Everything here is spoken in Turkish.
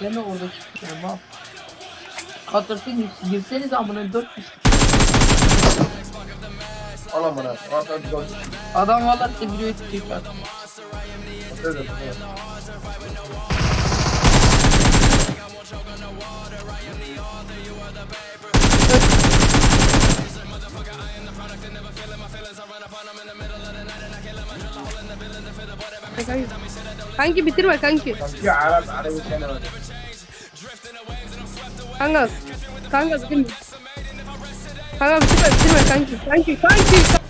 Bekleme oradaki kişiler bak. Katırtı gir- girseniz amına dört kişi. Al amına. Al hadi dön. Adam valla size video edecek artık. Hadi dön. Kanki. Kanki bitirme kanki. Ya Arap, bir tane var. Kanka. Kanka bitirme. Kanka bitirme bitirme kanki. Kanki kanki.